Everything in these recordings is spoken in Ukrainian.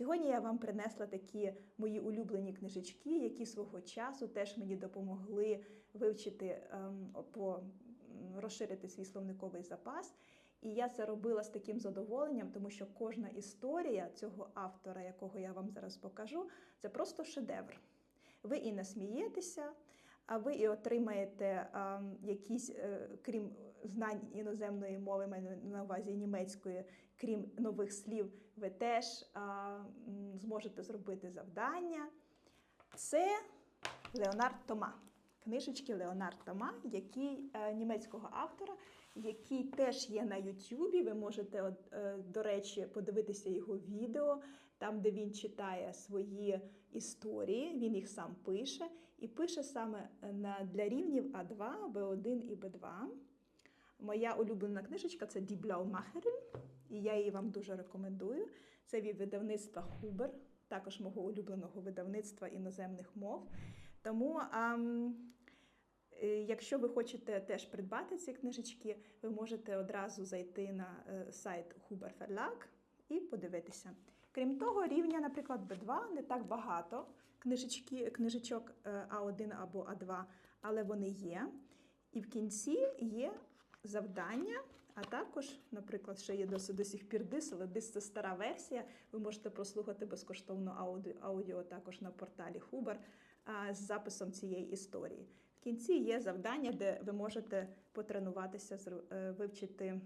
Сьогодні я вам принесла такі мої улюблені книжечки, які свого часу теж мені допомогли вивчити ем, по розширити свій словниковий запас. І я це робила з таким задоволенням, тому що кожна історія цього автора, якого я вам зараз покажу, це просто шедевр. Ви і насмієтеся, а ви і отримаєте якісь, е, крім знань іноземної мови, маю на увазі німецької, крім нових слів, ви теж зможете зробити завдання. Це Леонард Тома. Книжечки Леонард Тома, який е, німецького автора, який теж є на Ютубі. Ви можете, е, до речі, подивитися його відео, там, де він читає свої історії, він їх сам пише, і пише саме на, для рівнів А2, Б1 і Б2. Моя улюблена книжечка це Die Blaumachеrin, і я її вам дуже рекомендую. Це від видавництва Хубер, також мого улюбленого видавництва іноземних мов. Тому, ам, е, якщо ви хочете теж придбати ці книжечки, ви можете одразу зайти на е, сайт Huber Verlag і подивитися. Крім того, рівня, наприклад, B2 не так багато книжечки, книжечок е, А1 або А2, але вони є. І в кінці є завдання, а також, наприклад, ще є досі до сих пір дис, але дис це стара версія. Ви можете прослухати безкоштовно аудіо, аудіо також на порталі Хубар з записом цієї історії. В кінці є завдання, де ви можете потренуватися, е, вивчити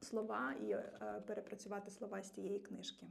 слова і е, перепрацювати слова з тієї книжки.